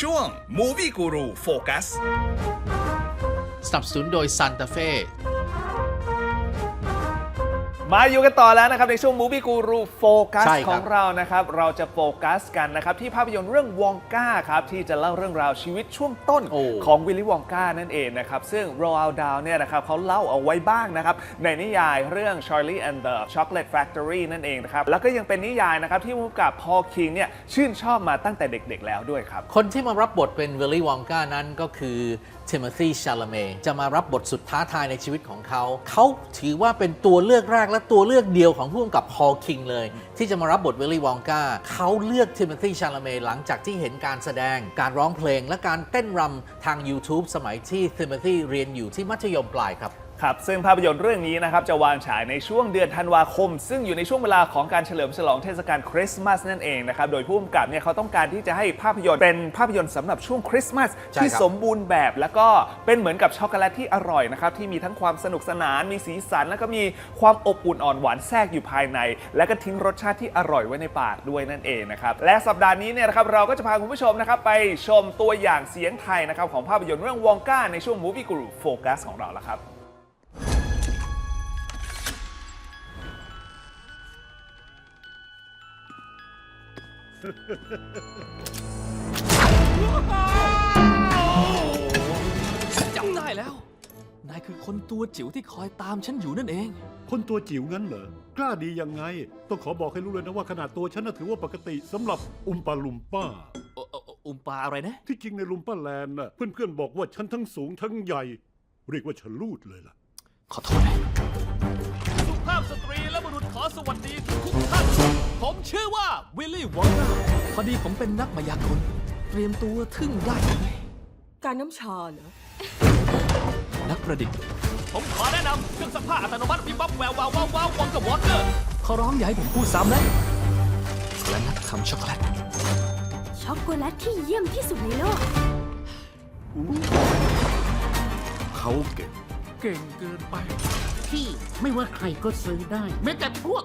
ช่วง Movie Guru Focus สนับสนุนโดยซันตาเฟ่ มาอยู่กันต่อแล้วนะครับ ในช่วง Movie Guru Focus ใช่ครับ ของเรานะครับ เราจะโฟกัสกันนะครับ ที่ภาพยนตร์เรื่องวองกาครับ ที่จะเล่าเรื่องราวชีวิตช่วงต้นโอ้ของวิลลี่วองกานั่นเองนะครับ ซึ่ง Roald Dahl เนี่ยนะครับเขาเล่าเอาไว้บ้างนะครับ ในนิยายเรื่อง Charlie and the Chocolate Factory นั่นเองนะครับ แล้วก็ยังเป็นนิยายนะครับ ที่ผู้กำกับพอลคิงเนี่ยชื่นชอบมาตั้งแต่เด็กๆแล้วด้วยครับ คนที่มารับบทเป็นวิลลี่วองกานั้นก็คือทิโมธีชาลเมจะมารับบทสุดท้าทายในชีวิตของเขา เขาถือว่าเป็นตัวเลือกแรกและตัวเลือกเดียวของผู้กำกับฮอลคิงเลย ที่จะมารับบทเวลลี่วองกาเขาเลือกทิโมธีชาลเมหลังจากที่เห็นการแสดง การร้องเพลงและการเต้นรำทาง YouTube สมัยที่ทิโมธีเรียนอยู่ที่มัธยมปลายครับ ครับซึ่งภาพยนตร์เรื่องนี้นะครับจะวางฉายในช่วงเดือนธันวาคม ซึ่งอยู่ในช่วงเวลาของการเฉลิมฉลองเทศกาลคริสต์มาสนั่นเองนะครับโดยผู้กำกับเนี่ยเขาต้องการที่จะให้ภาพยนตร์เป็นภาพยนตร์สำหรับช่วงคริสต์มาสใช่ที่ครับสมบูรณ์แบบ แล้วก็เป็นเหมือนกับช็อกโกแลตที่อร่อยนะครับที่มีทั้งความสนุกสนาน มีสีสัน แล้วก็มีความอบอุ่นอ่อนหวานแทรกอยู่ภายใน และก็ทิ้งรสชาติที่อร่อยไว้ในปากด้วยนั่นเองนะครับและสัปดาห์นี้เนี่ยนะครับเราก็จะพาคุณผู้ชมนะครับไปชมตัวอย่างเสียงไทยนะครับของภาพยนตร์เรื่องวองกาในช่วง Movie Guru Focus ของเราแล้วครับ จำได้แล้ว นายคือคนตัวจิ๋วที่คอยตามฉันอยู่นั่นเอง คนตัวจิ๋วงั้นเหรอ กล้าดียังไง ต้องขอบอกให้รู้เลยนะว่าขนาดตัวฉันน่ะถือว่าปกติสำหรับอุมปาลุมป้าโอโอโออุมปาอะไรนะ ที่จริงในลุมป้าแลนด์น่ะเพื่อนๆบอกว่าฉันทั้งสูงทั้งใหญ่ เรียกว่าฉันลูดเลยล่ะ ขอโทษนะ สุภาพสตรีและบุรุษขอสวัสดีทุกท่าน ผมชื่อว่าวิลลี่วอนเนอร์พอดีผมเป็นนักมายากลเตรียมตัวทึ่งได้เลยการน้ำชาเหรอ นักประดิษฐ์ ผมขอแนะนำเครื่องซักผ้าอัตโนมัติวิบวับแวววาววาววาววังกับวอเตอร์เขาร้องอย่าให้ผมพูดซ้ำนะและนักทำช็อกโกแลตช็อกโกแลตที่เยี่ยมที่สุดในโลก เขาเก่งเก่งเกินไป ที่ไม่ว่าใครก็ซื้อได้ แม้แต่พวก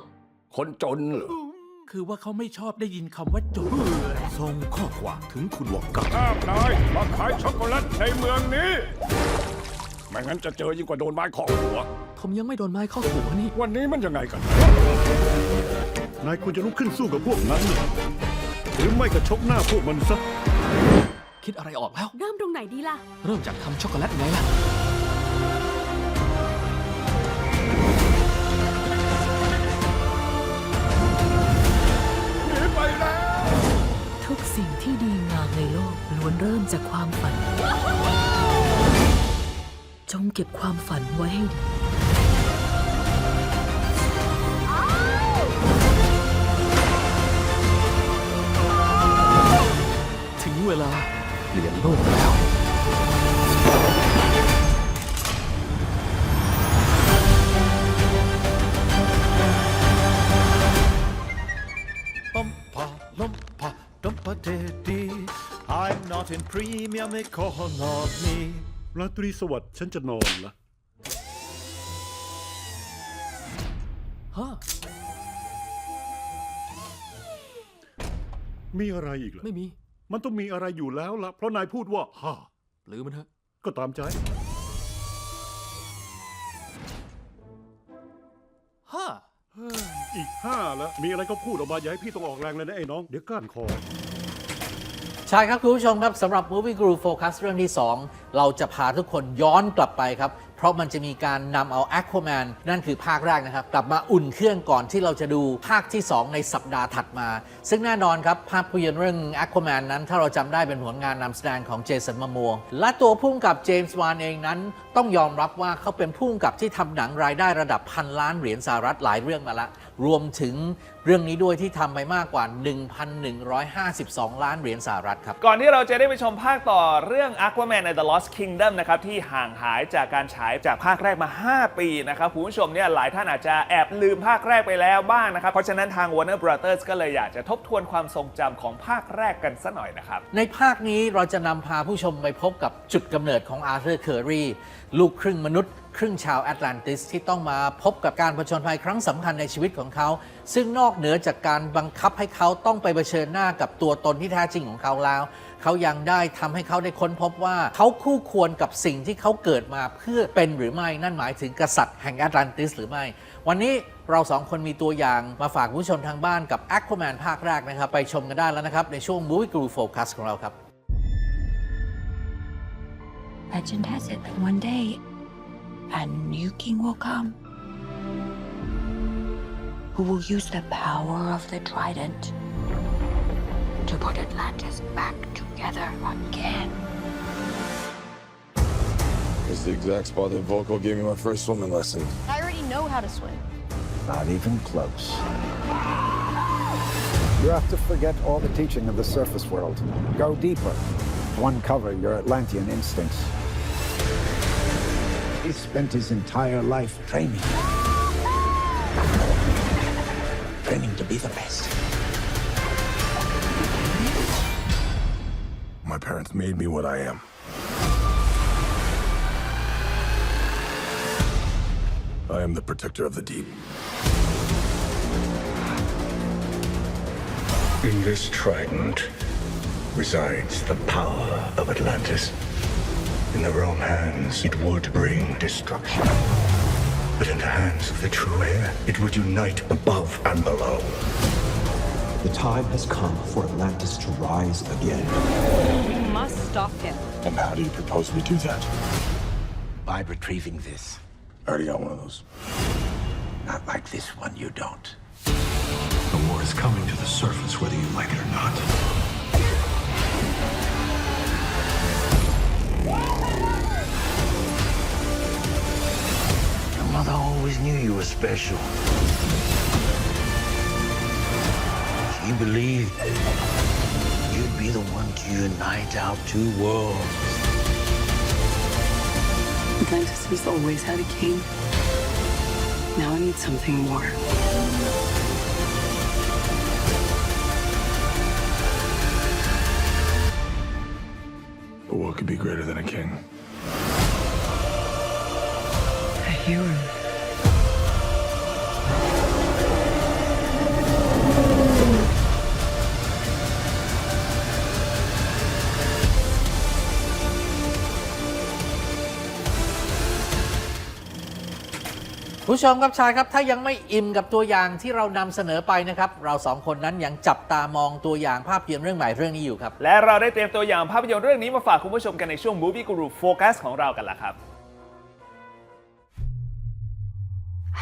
คนจนเหรอ คือว่าเขาไม่ชอบได้ยินคำว่าจนส่งข้อความถึงคุณวอกกาห้ามนายมาขายช็อกโกแลตในเมืองนี้ ไม่งั้นจะเจอยิ่งกว่าโดนไม้เคาะหัว ผมยังไม่โดนไม้เข้าหัวนี่ วันนี้มันยังไงกัน นายควรจะลุกขึ้นสู้กับพวกนั้น หรือไม่ก็ชกหน้าพวกมันซะ คิดอะไรออกแล้ว เริ่มตรงไหนดีล่ะ เริ่มจากทำช็อกโกแลตไงล่ะ ทุกสิ่งที่ดีงามในโลกล้วนเริ่มจากความฝัน จงเก็บความฝันไว้ให้ดี I'm not in premium economy. ราตรีสวัสดิ์ฉันจะนอนละฮะมีอะไรอีกล่ะ ไม่มี มันต้องมีอะไรอยู่แล้วล่ะ เพราะนายพูดว่าฮ่าหรือมันเถอะก็ตามใจฮะอีกห้าแล้วมีอะไรก็พูดออกมาอย่าให้พี่ต้องออกแรงเลยนะไอ้น้อง เดี๋ยวก้านคอ ใช่ครับคุณผู้ชมครับสำหรับ Movie Guru Focus เรื่องที่ 2 เราจะพาทุกคนย้อนกลับไปครับ เพราะมันจะมีการนำเอา Aquaman นั่นคือภาคแรกนะครับ กลับมาอุ่นเครื่องก่อนที่เราจะดูภาคที่ 2 ในสัปดาห์ถัดมา ซึ่งแน่นอนครับ ภาพยนตร์เรื่อง Aquaman นั้น ถ้าเราจำได้เป็นผลงานนำแสดงของเจสันมามัวและตัวผู้กำกับเจมส์วานเองนั้น ต้องยอมรับว่าเขาเป็นผู้กำกับที่ทำหนังรายได้ระดับพันล้านเหรียญสหรัฐหลายเรื่องมาละ รวมถึงเรื่องนี้ด้วยที่ทำไปมากกว่า 1,152 ล้านเหรียญสหรัฐครับ ก่อนที่เราจะได้ไปชมภาคต่อเรื่อง Aquaman and the Lost Kingdom นะครับที่ห่างหายจากการฉายจากภาคแรกมา 5 ปีนะครับคุณผู้ชมเนี่ยหลายท่านอาจจะแอบลืมภาคแรกไปแล้วบ้างนะครับ เพราะฉะนั้นทาง Warner Brothers ก็เลยอยากจะทบทวนความทรงจำของภาคแรกกันสัหน่อยนะครับ ในภาคนี้เราจะนำพาผู้ชมไปพบกับจุดกำเนิดของอาร์เธอร์เคอรีลูกครึ่งมนุษย์ ครึ่งชาวแอตแลนติสที่ต้องมาพบกับการผจญภัยครั้งสำคัญในชีวิตของเขา ซึ่งนอกเหนือจากการบังคับให้เขาต้องไปเผชิญหน้ากับตัวตนที่แท้จริงของเขาแล้ว เขายังได้ทำให้เขาได้ค้นพบว่าเขาคู่ควรกับสิ่งที่เขาเกิดมาเพื่อเป็นหรือไม่นั่นหมายถึงกษัตริย์แห่งแอตแลนติสหรือไม่ วันนี้เราสองคนมีตัวอย่างมาฝากผู้ชมทางบ้านกับ Aquaman ภาคแรกนะครับ ไปชมกันได้แล้วนะครับ ในช่วง Movie Guru Focus ของเราครับ Legend has it that one day a new king will come who will use the power of the trident to put Atlantis back together again. It's the exact spot that Volko gave me my first swimming lesson. I already know how to swim. Not even close. You have to forget all the teaching of the surface world. Go deeper. Uncover your Atlantean instincts. He spent his entire life training. Training to be the best. My parents made me what I am. I am the protector of the deep. In this trident resides the power of Atlantis. In their own hands, it would bring destruction. But in the hands of the true heir, it would unite above and below. The time has come for Atlantis to rise again. We must stop him. And how do you propose we do that? By retrieving this. I already got one of those. Not like this one, you don't. The war is coming to the surface, whether you like it or not. Your mother always knew you were special. She believed you'd be the one to unite our two worlds. Atlantis has always had a king. Now I need something more. But what could be greater than a king? A hero. ผู้ชมครับชายครับถ้ายังไม่อิ่มกับตัวอย่างที่เรานำเสนอไปนะครับ เราสองคนนั้นยังจับตามองตัวอย่างภาพยนตร์เรื่องใหม่เรื่องนี้อยู่ครับ และเราได้เตรียมตัวอย่างภาพยนตร์เรื่องนี้มาฝากคุณผู้ชมกันในช่วง Movie Guru Focus ของเรากันละครับ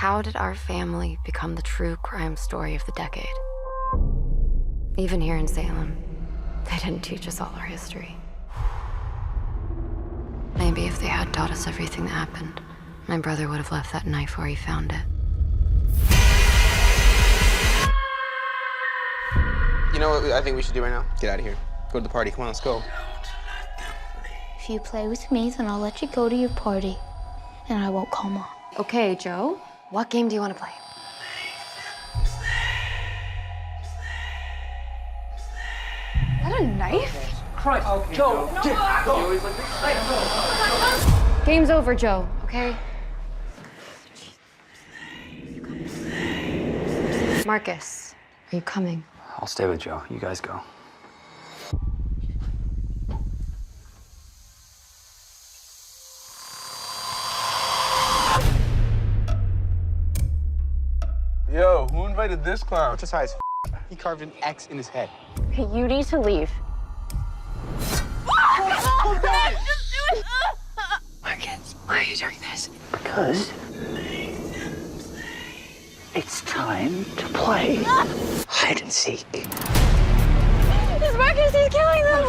How did our family become the true crime story of the decade? Even here in Salem, they didn't teach us all our history. Maybe if they had taught us everything that happened, my brother would have left that knife where he found it. You know what I think we should do right now? Get out of here. Go to the party. Come on, let's go. If you play with me, then I'll let you go to your party, and I won't call mom. Okay, Joe. What game do you want to play? Is that a knife? Christ. Joe, Game's over, Joe. Okay. Marcus, are you coming? I'll stay with Joe. You guys go. Yo, who invited this clown? What's his size? He carved an X in his head. Okay, you need to leave. Marcus, why are you doing this? Because it's time to play hide and seek. His Marcus, he's killing them!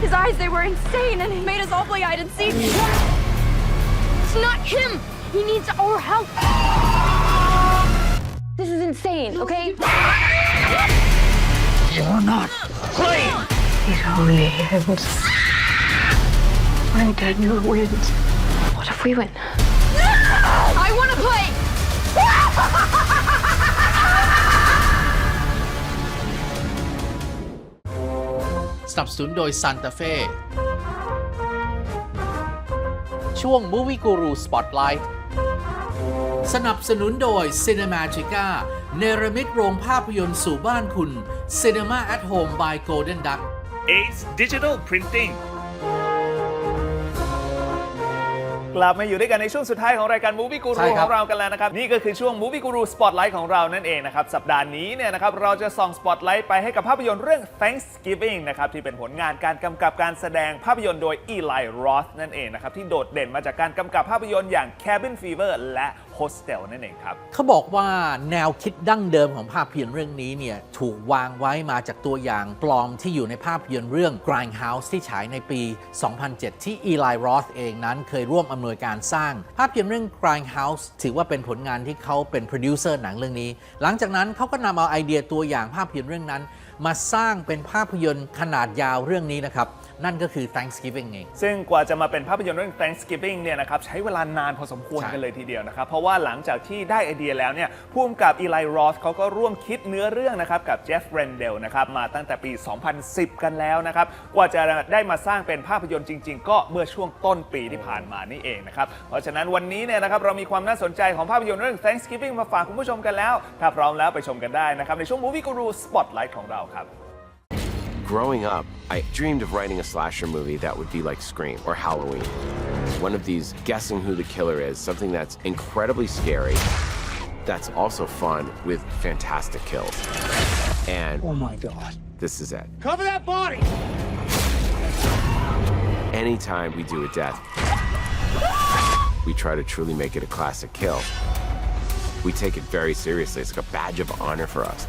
His eyes, they were insane, and he made us all play hide and seek. It's not him! He needs our help! This is insane, okay? You're not playing. It only ends when Daniel wins. What if we win? I want to play! สนับสนุนโดยซานตาเฟ่ช่วง Movie Guru Spotlight สนับสนุนโดย Cinemagica เนรมิตโรงภาพยนตร์สู่บ้านคุณ Cinema at Home by Golden Duck Ace Digital Printing กลับมาอยู่ด้วยกันในช่วงสุดท้ายของรายการ Movie Guru ใช่คขรับองเรากันแล้วนะครับ นี่ก็คือช่วง Movie Guru Spotlight ของเรานั่นเองนะครับ สัปดาห์นี้เนี่ยนะครับเราจะส่อง Spotlight ไปให้กับภาพยนตร์เรื่อง Thanksgiving นะครับที่เป็นผลงานการกำกับการแสดงภาพยนตร์โดย Eli Roth นั่นเองนะครับที่โดดเด่นมาจากการกำกับภาพยนตร์อย่าง Cabin Fever และ Hostel นั่นเองครับ เขาบอกว่าแนวคิดดั้งเดิมของภาพยนตร์เรื่องนี้เนี่ยถูกวางไว้มาจากตัวอย่างปลอมที่อยู่ในภาพยนตร์เรื่อง Grindhouse ที่ฉายในปี 2007 ที่ Eli Roth เองนั้นเคยร่วมอำนวยการสร้าง ภาพยนตร์เรื่อง Grindhouse ถือว่าเป็นผลงานที่เขาเป็นโปรดิวเซอร์หนังเรื่องนี้ หลังจากนั้นเขาก็นำเอาไอเดียตัวอย่างภาพยนตร์เรื่องนั้น มาสร้างเป็นภาพยนตร์ขนาดยาวเรื่องนี้นะครับ นั่นก็คือ Thanksgiving เอง ซึ่งกว่าจะมาเป็นภาพยนตร์เรื่อง Thanksgiving เนี่ยนะครับใช้เวลานานพอสมควรใช่กันเลยทีเดียวนะครับ เพราะว่าหลังจากที่ได้ไอเดียแล้วเนี่ยผู้กำกับอีไลรอสเขาก็ร่วมคิดเนื้อเรื่องนะครับกับเจฟเรนเดลนะครับมาตั้งแต่ปี 2010 กันแล้วนะครับ กว่าจะได้มาสร้างเป็นภาพยนตร์จริง ๆ ก็เมื่อช่วงต้นปีที่ผ่านมานี่เองนะครับ เพราะฉะนั้นวันนี้เนี่ยนะครับเรามีความน่าสนใจของภาพยนตร์เรื่อง Thanksgiving มาฝากคุณผู้ชมกันแล้ว ถ้าพร้อมแล้วไปชมกันได้นะครับในช่วง Movie Guru Spotlight ของเราครับ Growing up, I dreamed of writing a slasher movie that would be like Scream or Halloween. One of these guessing who the killer is, something that's incredibly scary, that's also fun with fantastic kills. And Oh my god. this is it. Cover that body! Anytime we do a death, we try to truly make it a classic kill. We take it very seriously. It's like a badge of honor for us.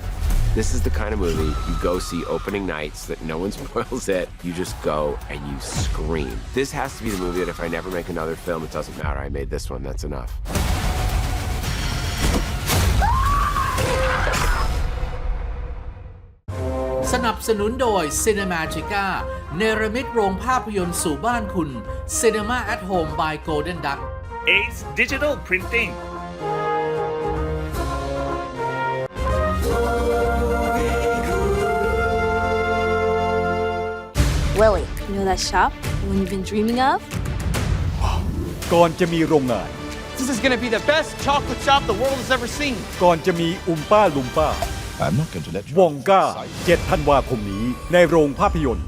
This is the kind of movie you go see opening nights that no one spoils it. You just go and you scream. This has to be the movie that if I never make another film, it doesn't matter. I made this one, that's enough. สนับสนุนโดย Cinemagica เนรมิตโรงภาพยนตร์สู่บ้านคุณ Cinema at Home by Golden Duck Ace Digital Printing Willie, you know that shop? The one you've been dreaming of? ก่อนจะมีโรงงาน This is gonna be the best chocolate shop the world has ever seen. ก่อนจะมีอุมป้าลุมป้า I'm not going to let วองก้า7ธันวาคมนี้ในโรงภาพยนตร์